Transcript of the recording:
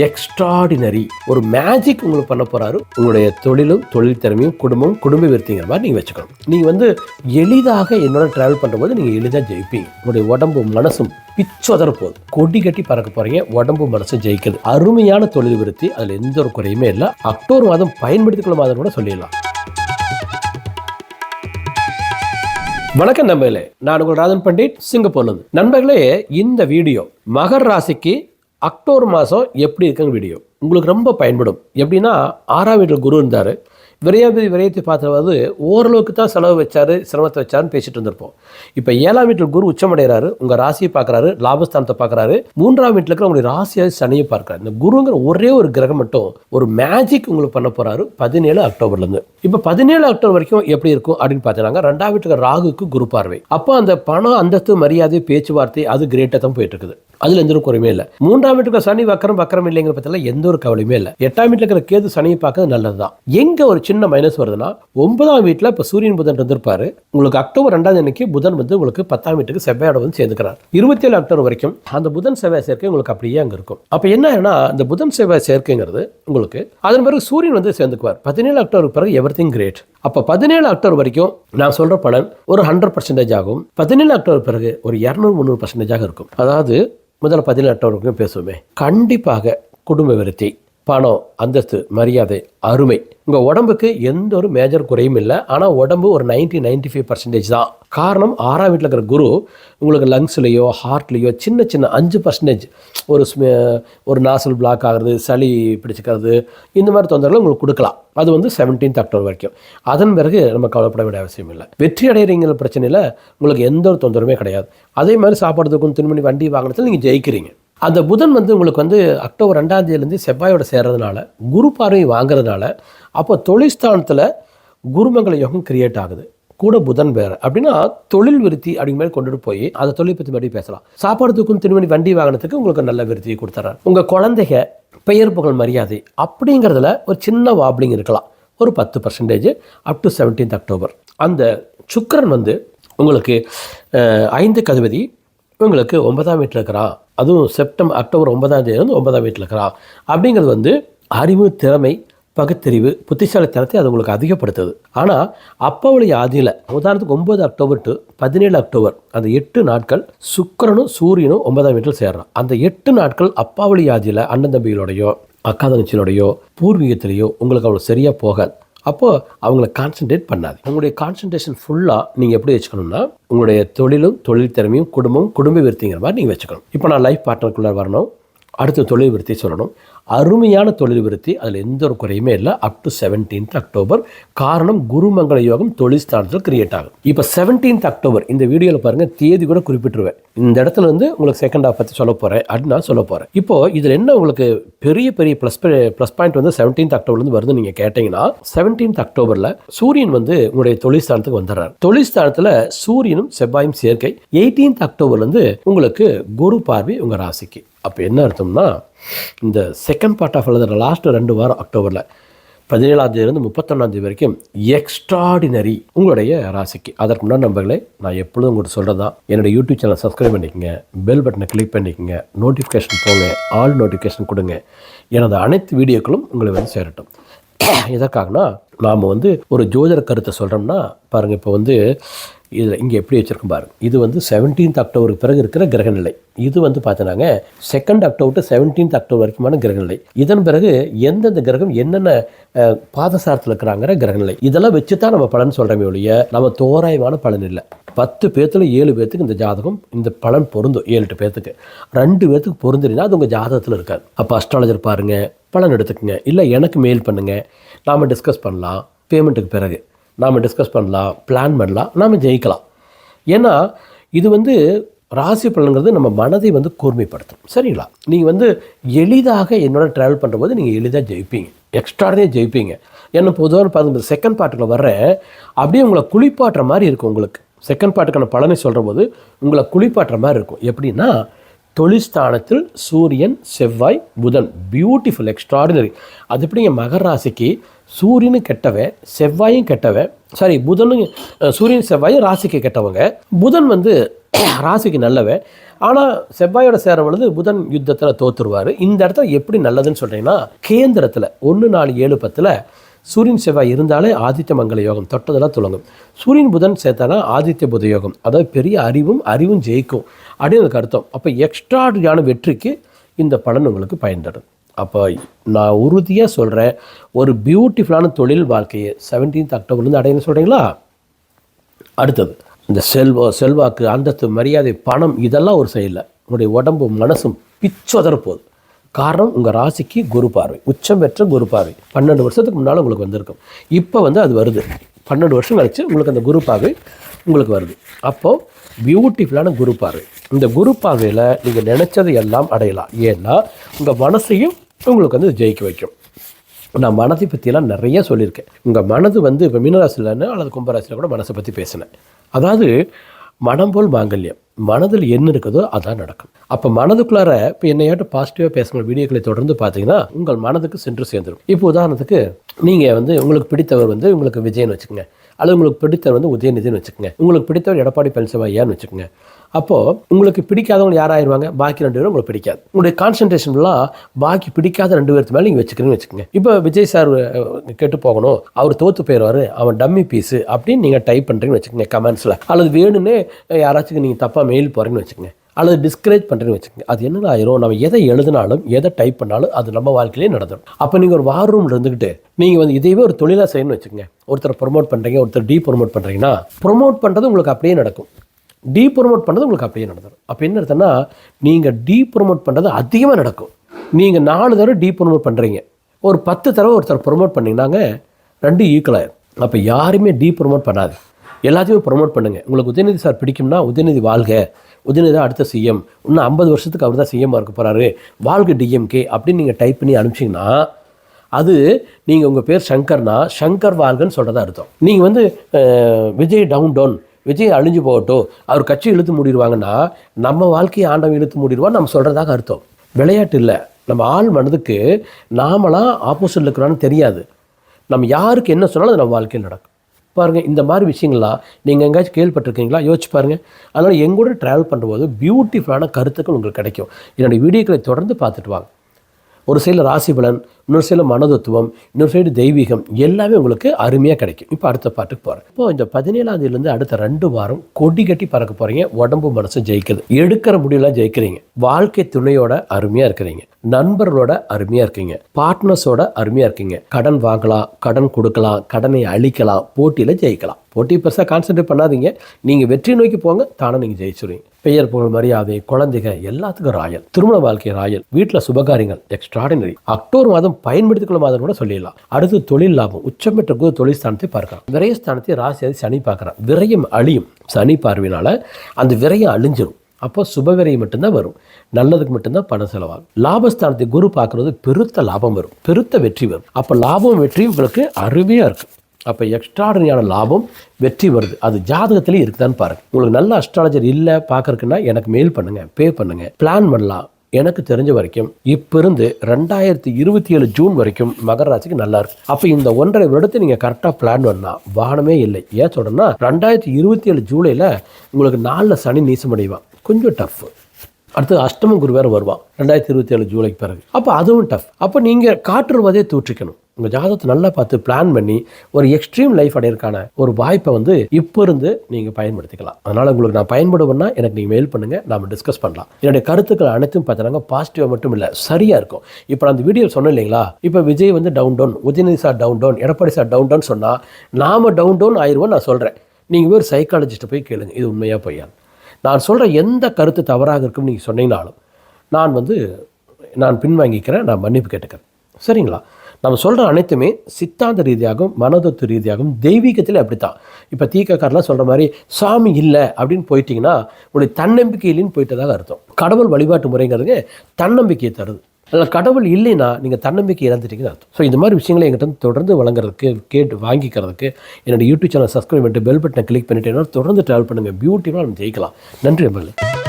Extraordinary ஒரு magic உங்களுக்கு பண்ண போகிறாரு உங்களுடைய தொழிலும் தொழில் திறமையும் குடும்பம் குடும்ப விருத்திங்கிற மாதிரி நீங்கள் வச்சுக்கணும். நீங்கள் வந்து எளிதாக என்னோட ட்ராவல் பண்ணும்போது நீங்கள் எளிதாக ஜெயிப்பீங்க. உங்களுடைய உடம்பு மனசும் பிச்சோதர போகுது கொடி கட்டி பறக்க போகிறீங்க உடம்பு மனசு ஜெயிக்குது. அருமையான தொழில் விருத்தி அதில் எந்த ஒரு குறையுமே இல்லை. அக்டோபர் மாதம் பயன்படுத்திக்கொள்ள மாதம் கூட சொல்லிடலாம். வணக்கம் நம்பர்களே நான் உங்கள் ராஜன் பண்டிட் சிங்கப்பூர்லேருந்து நண்பர்களே இந்த வீடியோ மகர் ராசிக்கு அக்டோபர் மாதம் எப்படி இருக்குங்க வீடியோ உங்களுக்கு ரொம்ப பயன்படும். எப்படின்னா ஆறாம் வீட்டில் குரு இருந்தார். விரையாபதி விரயத்தை பார்த்துறது ஓரளவுக்கு தான் செலவு வச்சாரு சிரமத்தை வச்சாருன்னு பேசிட்டு இருந்திருப்போம். இப்போ ஏழாம் வீட்டில் குரு உச்சமடைகிறாரு. உங்கள் ராசியை பார்க்குறாரு லாபஸ்தானத்தை பார்க்குறாரு. மூன்றாம் வீட்டில் இருக்கிற உங்களுடைய ராசியை சனியை பார்க்குறாரு. இந்த குருங்கிற ஒரே ஒரு கிரகம் மட்டும் ஒரு மேஜிக் உங்களுக்கு பண்ண போகிறாரு பதினேழு அக்டோபர்லேருந்து இப்போ பதினேழு அக்டோபர் வரைக்கும் எப்படி இருக்கும் அப்படின்னு பார்த்தீங்கன்னா ரெண்டாம் வீட்டுக்கு ராகுக்கு குரு பார்வை. அப்போ அந்த பணம் அந்தஸ்து மரியாதை பேச்சுவார்த்தை அது கிரேட்டாக தான் போயிட்டு இருக்குது. அதுல எந்த ஒரு குறையுமே இல்லை. மூன்றாம் வீட்டுக்கு சனி வக்கரம் வக்கரம் இல்லைங்கிற பத்தில எந்த ஒரு கவலையுமே இல்லை. எட்டாம் வீட்டில் இருக்கிற கேது சனியை பார்க்கறது நல்லதுதான். எங்க ஒரு சின்ன மைனஸ் வருதுன்னா ஒன்பதாம் வீட்டில் இப்போ சூரியன் புதன் இருந்திருப்பாரு. உங்களுக்கு அக்டோபர் ரெண்டாம் அன்னைக்கு புதன் வந்து உங்களுக்கு பத்தாம் வீட்டுக்கு செவ்வாயோட வந்து சேர்ந்துக்கிறார். இருபத்தி ஏழு அக்டோபர் வரைக்கும் அந்த புதன் செவ்வாய் சேர்க்கை உங்களுக்கு அப்படியே அங்கே இருக்கும். அப்போ என்ன ஆகுனா இந்த புதன் செவ்வாய் சேர்க்கைங்கிறது உங்களுக்கு அதன் பிறகு சூரியன் வந்து சேர்ந்துக்குவார். பதினேழு அக்டோபர் பிறகு எவ்ரி திங் கிரேட் அப்போ பதினேழு அக்டோபர் வரைக்கும் நான் சொல்ற பலன் ஒரு ஹண்ட்ரட் பர்சன்டேஜ் ஆகும். பதினேழு அக்டோபர் பிறகு ஒரு இரநூறு முந்நூறு பர்சன்டேஜாக இருக்கும். அதாவது முதல்ல பதினேழு வரைக்கும் பேசுவோமே. கண்டிப்பாக குடும்ப விருத்தி. பணம் அந்தஸ்து மரியாதை அருமை. உங்கள் உடம்புக்கு எந்த ஒரு மேஜர் குறையும் இல்லை. ஆனால் உடம்பு ஒரு 90 95% ஃபைவ் பர்சன்டேஜ் தான். காரணம் ஆறாம் வீட்டில் இருக்கிற குரு உங்களுக்கு லங்ஸ்லேயோ ஹார்ட்லேயோ சின்ன சின்ன அஞ்சு பர்சன்டேஜ் ஒரு ஒரு நாசல் பிளாக் ஆகிறது சளி பிடிச்சிக்கிறது இந்த மாதிரி தொந்தரவுகள் உங்களுக்கு கொடுக்கலாம். அது வந்து 17th அக்டோபர் வரைக்கும். அதன் பிறகு நம்ம கவலைப்பட வேண்டிய அவசியம் இல்லை. வெற்றி அடைகிறீங்கிற பிரச்சனையில் உங்களுக்கு எந்த ஒரு தொந்தரவுமே கிடையாது. அதே மாதிரி சாப்பிட்றதுக்கும் திருமணி வண்டி வாங்கினதில் நீங்கள் ஜெயிக்கிறீங்க. அந்த புதன் வந்து உங்களுக்கு வந்து அக்டோபர் ரெண்டாம் தேதியிலேருந்து செவ்வாயோட சேர்றதுனால குரு பார்வை வாங்குறதுனால அப்போ தொழில்ஸ்தானத்தில் குருமங்கள யோகம் கிரியேட் ஆகுது. கூட புதன் வேறு. அப்படின்னா தொழில் விருத்தி அப்படிங்கிற மாதிரி கொண்டுட்டு போய் அதை தொழில் பற்றி மறுபடியும் பேசலாம். சாப்பாடுத்துக்கும் திருமணி வண்டி வாகனத்துக்கு உங்களுக்கு நல்ல விருத்தியை கொடுத்துறாரு உங்கள் குழந்தைங்க பெயர் புகழ் மரியாதை அப்படிங்கிறதுல ஒரு சின்ன வாப்ளிங் இருக்கலாம். ஒரு பத்து percentage up to seventeenth October அந்த சுக்கரன் வந்து உங்களுக்கு ஐந்து கதிபதி உங்களுக்கு ஒன்பதாம் வீட்டில் இருக்கிறான் அதுவும் செப்டம்பர் அக்டோபர் ஒன்பதாம் தேதி வந்து ஒன்பதாம் வீட்டில் இருக்கிறான் அப்படிங்கிறது வந்து அறிவு திறமை பகுத்தறிவு புத்திசாலித்தனத்தை அது உங்களுக்கு அதிகப்படுத்துது. ஆனால் அப்பாவுடைய ஆதியில் உதாரணத்துக்கு ஒன்பது அக்டோபர் டு பதினேழு அக்டோபர் அந்த எட்டு நாட்கள் சுக்கிரனும் சூரியனும் ஒன்பதாம் வீட்டில் சேர்றான். அந்த எட்டு நாட்கள் அப்பாவுடைய ஆதியில் அண்ணன் தம்பிகளோடையோ அக்கா தங்கச்சியோடையோ பூர்வீகத்திலேயோ உங்களுக்கு அவ்வளோ சரியாக போகாது. அப்போது அவங்கள கான்சென்ட்ரேட் பண்ணாது உங்களுடைய கான்சென்ட்ரேஷன் ஃபுல்லாக நீங்கள் எப்படி வச்சுக்கணும்னா உங்களுடைய தொழிலும் தொழில் திறமையும் குடும்பம் குடும்ப விருத்திங்கிற மாதிரி நீங்கள் வச்சுக்கணும். இப்போ நான் லைஃப் பார்ட்னருக்குள்ளே வரணும். அடுத்த தொழில் விருத்தி சொல்லணும். அருமையான தொழில் விருத்தி. அதில் எந்த ஒரு குறையுமே இல்லை. அப் டு செவன்டீன்த் அக்டோபர் காரணம் குருமங்கள யோகம் தொழில் ஸ்தானத்தில் கிரியேட் ஆகும். இப்போ செவன்டீன்த் அக்டோபர் இந்த வீடியோவில் பாருங்கள் தேதி கூட குறிப்பிட்டுருவேன். இந்த இடத்துல இருந்து உங்களுக்கு செகண்ட் ஹாஃப் பற்றி சொல்ல போகிறேன் அப்படின்னு நான் சொல்ல போகிறேன் இப்போ இதில் என்ன உங்களுக்கு பெரிய பெரிய ப்ளஸ் ப்ளஸ் பாயிண்ட் வந்து செவன்டீன்த் அக்டோபர்லேருந்து வருதுன்னு நீங்கள் கேட்டிங்கன்னா செவன்டீன்த் அக்டோபரில் சூரியன் வந்து உங்களுடைய தொழில்ஸ்தானத்துக்கு வந்துடுறார். வந்துடுறாரு சூரியனும் செவ்வாயும் சேர்க்கை. எயிட்டீன்த் அக்டோபர்லேருந்து உங்களுக்கு குரு பார்வை உங்கள் ராசிக்கு. அப்போ என்ன அர்த்தம்னா இந்த செகண்ட் பார்ட் ஆஃப் அல்லது லாஸ்ட்டு ரெண்டு வாரம் அக்டோபரில் பதினேழாம் தேதியிலிருந்து முப்பத்தொன்னாம் தேதி வரைக்கும் எக்ஸ்ட்ராடினரி உங்களுடைய ராசிக்கு. அதற்கு முன்னாடி நம்பர்களே நான் எப்பொழுதும் உங்களுக்கு சொல்கிறது தான் யூடியூப் சேனல் சப்ஸ்கிரைப் பண்ணிக்கங்க பெல் பட்டனை கிளிக் பண்ணிக்கோங்க நோட்டிஃபிகேஷன் போங்க ஆல் நோட்டிஃபிகேஷன் கொடுங்க. எனது அனைத்து வீடியோக்களும் உங்களை வந்து சேரட்டும். எதற்காகனா நாம் வந்து ஒரு ஜோதிட கருத்தை சொல்கிறோம்னா பாருங்கள் இப்போ வந்து இதில் இங்கே எப்படி வச்சுருக்கோம் பாருங்க இது வந்து செவன்டீன்த் அக்டோபருக்கு பிறகு இருக்கிற கிரகநிலை. இது வந்து பார்த்தோன்னாங்க second October to seventeenth October வரைக்குமான கிரகநிலை. இதன் பிறகு எந்தெந்த கிரகம் என்னென்ன பாதசாரத்தில் இருக்கிறாங்கிற கிரகநிலை. இதெல்லாம் வச்சு தான் நம்ம பலன் சொல்கிறோமே ஒழிய நம்ம தோராயமான பலன் இல்லை. பத்து பேர்த்தில் ஏழு பேர்த்துக்கு இந்த ஜாதகம் இந்த பலன் பொருந்தும் ஏழு எட்டு பேர்த்துக்கு. ரெண்டு பேர்த்துக்கு பொருந்தினா அது உங்கள் ஜாதகத்தில் இருக்காது. அப்போ அஸ்ட்ராலஜர் பாருங்கள் பலன் எடுத்துக்கோங்க. இல்லை எனக்கு மெயில் பண்ணுங்கள் நாம் டிஸ்கஸ் பண்ணலாம். பேமெண்ட்டுக்கு பிறகு. நாம் டிஸ்கஸ் பண்ணலாம் பிளான் பண்ணலாம் நாம் ஜெயிக்கலாம். ஏன்னா இது வந்து ராசி பலன்கிறது நம்ம மனதை வந்து கூர்மைப்படுத்தும். சரிங்களா? நீங்கள் வந்து எளிதாக என்னோட ட்ராவல் பண்ணுறபோது நீங்கள் எளிதாக ஜெயிப்பீங்க. எக்ஸ்ட்ராடனே ஜெயிப்பீங்க. ஏன்னா பொதுவாக பார்த்து செகண்ட் பார்ட்டுக்குள்ள வர்றேன். அப்படியே உங்களை குளிப்பாட்டுற மாதிரி இருக்கும் உங்களுக்கு. செகண்ட் பாட்டுக்கான பலனை சொல்கிற போது உங்களை குளிப்பாட்டுற மாதிரி இருக்கும். எப்படின்னா தொழிற்ஸ்தானத்தில் சூரியன் செவ்வாய் புதன். பியூட்டிஃபுல் எக்ஸ்ட்ராடினரி அது எப்படிங்க? மகர ராசிக்கு சூரியனும் கெட்டவன் செவ்வாயும் கெட்டவன் சாரி புதனும் சூரியன் செவ்வாயும் ராசிக்கு கெட்டவங்க. புதன் வந்து ராசிக்கு நல்லவன் ஆனால் செவ்வாயோட சேர பொழுது புதன் யுத்தத்தில் தோத்துருவார். இந்த இடத்துல எப்படி நல்லதுன்னு சொல்கிறீங்கன்னா கேந்திரத்தில் ஒன்று நாலு ஏழு பத்தில் சூரியன் செவ்வாய் இருந்தாலே ஆதித்ய மங்கள யோகம் தொட்டதெல்லாம் துளங்கும் சூரியன் புதன் சேர்த்தானா ஆதித்ய புத யோகம். அதாவது பெரிய அறிவும் அறிவும் ஜெயிக்கும். அப்படின்னு அர்த்தம். அப்போ எக்ஸ்ட்ராடியான வெற்றிக்கு இந்த பலன் உங்களுக்கு பயன் தரும் அப்போ நான் உறுதியாக சொல்கிறேன் ஒரு பியூட்டிஃபுல்லான தொழில் வாழ்க்கையை செவன்டீன்த் அக்டோபர்லேருந்து அடையணும்னு சொல்கிறீங்களா அடுத்தது இந்த செல்வம் செல்வாக்கு அந்தஸ்து மரியாதை பணம் இதெல்லாம் ஒரு செயலில் உங்களுடைய உடம்பு மனசும் பிச்சோதர போகுது காரணம் உங்கள் ராசிக்கு குரு பார்வை. உச்சம் பெற்ற குரு பார்வை. பன்னெண்டு வருஷத்துக்கு முன்னால் உங்களுக்கு வந்திருக்கும். இப்போ வந்து அது வருது. பன்னெண்டு வருஷம் கழித்து உங்களுக்கு அந்த குரு பார்வை உங்களுக்கு வருது. அப்போது பியூட்டிஃபுல்லான குரு பார்வை. இந்த குரு பார்வையில் நீங்கள் நினச்சதை எல்லாம் அடையலாம். ஏன்னா உங்கள் மனசையும் உங்களுக்கு வந்து ஜெயிக்க வைக்கும். நான் மனதை பற்றியெல்லாம் நிறைய சொல்லியிருக்கேன். உங்கள் மனது வந்து இப்போ மீனராசிலன்னு அல்லது கும்பராசியில் கூட மனசை பற்றி பேசினேன். அதாவது மனம் போல் மாங்கல்யம். மனதில் என்ன இருக்குதோ அதான் நடக்கும். அப்போ மனதுக்குள்ளார இப்போ என்னையாட்டு பாசிட்டிவாக பேசுகிற வீடியோக்களை தொடர்ந்து பார்த்தீங்கன்னா உங்கள் மனதுக்கு சென்று சேர்ந்துடும் இப்போ உதாரணத்துக்கு நீங்கள் வந்து உங்களுக்கு பிடித்தவர் வந்து உங்களுக்கு விஜயன் வச்சுக்கோங்க. அல்லது உங்களுக்கு பிடித்தவர் வந்து உதயநிதினு வச்சுக்கோங்க. உங்களுக்கு பிடித்தவர் எடப்பாடி பழனிசாமியான்னு வச்சுக்கோங்க. அப்போது உங்களுக்கு பிடிக்காதவங்க யாராயிருவாங்க பாக்கி ரெண்டு பேரும் உங்களுக்கு பிடிக்காது. உங்களுடைய கான்சன்ட்ரேஷன்லாம் பாக்கி பிடிக்காத ரெண்டு பேருக்கு மேலே நீங்கள் வச்சுக்கிறேன்னு வச்சுக்கோங்க. இப்போ விஜய் சார் கெட்டு போகணும். அவர் தோற்று போயிடுவார் அவன் டம்மி பீஸு அப்படின்னு நீங்கள் டைப் பண்ணுறீங்கன்னு வச்சுக்கோங்க கமெண்ட்ஸில் அல்லது வேணும்னே யாராச்சும் நீங்கள் தப்பாக மெயில் போகிறேன்னு வச்சுக்கோங்க. அல்லது டிஸ்கரேஜ் பண்ணுறேன்னு வச்சுக்கோங்க. அது என்ன ஆயிரும்? நம்ம எதை எழுதினாலும் எதை டைப் பண்ணாலும் அது நம்ம வாழ்க்கையிலே நடந்துடும் அப்போ நீங்கள் ஒரு வார் ரூமில் இருந்துக்கிட்டு நீங்கள் வந்து இதையவே ஒரு தொழிலாக செய்யணும்னு வச்சுக்கோங்க. ஒருத்தர் ப்ரொமோட் பண்ணுறீங்க ஒருத்தர் டீ ப்ரொமோட் பண்ணுறீங்கன்னா ப்ரொமோட் பண்ணுறது உங்களுக்கு அப்படியே நடக்கும். டீ ப்ரொமோட் பண்ணுறது உங்களுக்கு அப்படியே நடந்துடும் அப்போ என்ன அர்த்தம்னா நீங்கள் டீ ப்ரொமோட் பண்ணுறது அதிகமாக நடக்கும். நீங்கள் நாலு தடவை டீ ப்ரொமோட் பண்ணுறீங்க ஒரு பத்து தடவை ஒருத்தர் ப்ரொமோட் பண்ணிங்கன்னாங்க ரெண்டு ஈக்குவலாயிரும் அப்போ யாருமே டீ ப்ரொமோட் பண்ணாது. எல்லாத்தையும் ப்ரொமோட் பண்ணுங்கள் உங்களுக்கு உதயநிதி சார் பிடிக்கும்னா உதயநிதி வாழ்க. உதயநிதி தான் அடுத்த சிஎம் இன்னும் ஐம்பது வருஷத்துக்கு அவர் தான் சிஎம்மாக இருக்க போகிறாரு வாழ்க டிஎம்கே அப்படின்னு நீங்கள் டைப் பண்ணி அனுப்பிச்சிங்கன்னா அது நீங்கள் உங்கள் பேர் சங்கர்னா சங்கர் வாழ்கன்னு சொல்கிறதா அர்த்தம். நீங்கள் வந்து விஜய் டவுன் டவுன் விஜய் அழிஞ்சு போகட்டும். அவர் கட்சி இழுத்து மூடிடுவாங்கன்னா நம்ம வாழ்க்கையை ஆண்டவன் இழுத்து மூடிடுவான் நம்ம சொல்கிறதாக அர்த்தம். விளையாட்டு இல்லை. நம்ம ஆள் மனதுக்கு நாமளாம் ஆப்போசிட்டில் இருக்கிறான்னு தெரியாது. நம்ம யாருக்கு என்ன சொன்னாலும் அது நம்ம வாழ்க்கையில் நடக்கும். பாருங்கள் இந்த மாதிரி விஷயங்கள்லாம் நீங்கள் எங்கேயாச்சும் கேள்விப்பட்டிருக்கீங்களா? யோசிச்சு பாருங்கள் அதனால் எங்கூட ட்ராவல் பண்ணும்போது பியூட்டிஃபுல்லான கருத்துக்கள் உங்களுக்கு கிடைக்கும். என்னுடைய வீடியோக்களை தொடர்ந்து பார்த்துட்டு வாங்க. ஒரு சைடில் ராசி பலன் இன்னொரு சைடில் மனதத்துவம் இன்னொரு சைடு தெய்வீகம் எல்லாமே உங்களுக்கு அருமையாக கிடைக்கும். இப்போ அடுத்த பாட்டுக்கு போகிறேன் இப்போ இந்த பதினேழாந்தேதியிலேருந்து அடுத்த ரெண்டு வாரம் கொடி கட்டி பறக்க போகிறீங்க உடம்பு மனசு ஜெயிக்குது. எடுக்கிற முடியெல்லாம் ஜெயிக்கிறீங்க. வாழ்க்கை துணையோட அருமையாக இருக்கிறீங்க. நண்பர்களோட அருமையாக இருக்கீங்க. பார்ட்னர்ஸோட அருமையாக இருக்கீங்க. கடன் வாங்கலாம் கடன் கொடுக்கலாம் கடனை அழிக்கலாம் போட்டியில் ஜெயிக்கலாம். போட்டி பெருசாக கான்சென்ட்ரேட் பண்ணாதீங்க. நீங்கள் வெற்றி நோக்கி போங்க தானே நீங்கள் ஜெயிச்சுருவீங்க. பெயர் புகழ் மரியாதை குழந்தைங்க எல்லாத்துக்கும் ராயல். திருமண வாழ்க்கை ராயல். வீட்டில் சுபகாரியங்கள் எக்ஸ்ட்ராடினரி அக்டோபர் மாதம் பயன்படுத்திக் கொள்ள மாதம் கூட சொல்லிடலாம். அடுத்து தொழில் லாபம். உச்சம் பெற்ற குரு தொழில் ஸ்தானத்தை பார்க்கலாம். விரயஸ்தானத்தை ராசியாதி சனி பார்க்குறான் விரயம் அழியும். சனி பார்வையினால் அந்த விரயம் அழிஞ்சிடும் அப்போ சுபவிரை மட்டும்தான் வரும். நல்லதுக்கு மட்டும்தான் பணம் செலவாகும். லாபஸ்தானத்தை குரு பார்க்குறது பெருத்த லாபம் வரும். பெருத்த வெற்றி வரும். அப்போ லாபம் வெற்றி உங்களுக்கு அருமையாக இருக்கும். அப்போ எக்ஸ்ட்ராடனியான லாபம் வெற்றி வருது. அது ஜாதகத்திலே இருக்குதான்னு பாருங்க. உங்களுக்கு நல்ல அஸ்ட்ராலஜர் இல்லை பார்க்குறக்குன்னா எனக்கு மெயில் பண்ணுங்கள் பே பண்ணுங்கள் பிளான் பண்ணலாம். எனக்கு தெரிஞ்ச வரைக்கும் இப்போ இருந்து ரெண்டாயிரத்தி இருபத்தி ஏழு ஜூன் வரைக்கும் மகர ராசிக்கு நல்லா இருக்கு அப்போ இந்த ஒன்றரை வருடத்தை நீங்கள் கரெக்டாக பிளான் பண்ணலாம் வானமே இல்லை. ஏன் சொல்கிறேன்னா ரெண்டாயிரத்தி இருபத்தி ஏழு ஜூலையில் உங்களுக்கு நாலில் சனி நீசமடைவான். கொஞ்சம் டஃப் அடுத்து அஷ்டம குரு வேறு வருவான். ரெண்டாயிரத்தி இருபத்தி ஏழு ஜூலைக்கு பிறகு. அப்போ அதுவும் டஃப் அப்போ நீங்கள் காற்றுவதே தூற்றிக்கணும். உங்கள் ஜாதகத்தை நல்லா பார்த்து பிளான் பண்ணி ஒரு எக்ஸ்ட்ரீம் லைஃப் அடையிறக்கான ஒரு வாய்ப்பை வந்து இப்போ இருந்து நீங்கள் பயன்படுத்திக்கலாம். அதனால் உங்களுக்கு நான் பயன்படுவேன்னா எனக்கு நீங்கள் மெயில் பண்ணுங்கள் நாம் டிஸ்கஸ் பண்ணலாம். என்னுடைய கருத்துக்கள் அனைத்தும் பார்த்தீங்கன்னா பாசிட்டிவாக மட்டும் இல்லை சரியாக இருக்கும். இப்போ அந்த வீடியோ சொன்னேன் இல்லைங்களா? இப்போ விஜய் வந்து down down Udhayanidhi sir down down Edappadi sir down down சொன்னால் நாம் டவுன் டவுன் ஆயிடுவோம் நான் சொல்கிறேன் நீங்கள் ஒரு சைக்காலஜிஸ்ட்டை போய் கேளுங்க. இது உண்மையாக பொய்யான் நான் சொல்கிற எந்த கருத்து தவறாக இருக்குன்னு நீங்கள் சொன்னீங்கனாலும் நான் வந்து நான் பின்வாங்கிக்கிறேன் நான் மன்னிப்பு கேட்டுக்கிறேன். சரிங்களா? நம்ம சொல்கிற அனைத்துமே சித்தாந்த ரீதியாகவும் மனதத்து ரீதியாகவும் தெய்வீகத்தில் அப்படி தான் இப்போ தீக்கக்காரெலாம் சொல்கிற மாதிரி சாமி இல்லை அப்படின்னு போயிட்டிங்கன்னா உங்களுடைய தன்னம்பிக்கை இல்லைன்னு போயிட்டதாக அர்த்தம். கடவுள் வழிபாட்டு முறைங்கிறது தன்னம்பிக்கையை தருது. அதில் கடவுள் இல்லைன்னா நீங்கள் தன்னம்பிக்கை இழந்துட்டீங்கன்னு அர்த்தம். ஸோ இந்த மாதிரி விஷயங்களை எங்கிட்ட தொடர்ந்து வழங்குறதுக்கு கேட்டு வாங்கிக்கிறதுக்கு என்னோடய யூடியூப் சேனல் சப்ஸ்கிரைப் பண்ணிட்டு பெல் பட்டனை கிளிக் பண்ணிட்டு தொடர்ந்து ட்ராவல் பண்ணுங்கள் பியூட்டிஃபுல்லாக நம்ம ஜெயிக்கலாம். நன்றி நண்பர்களே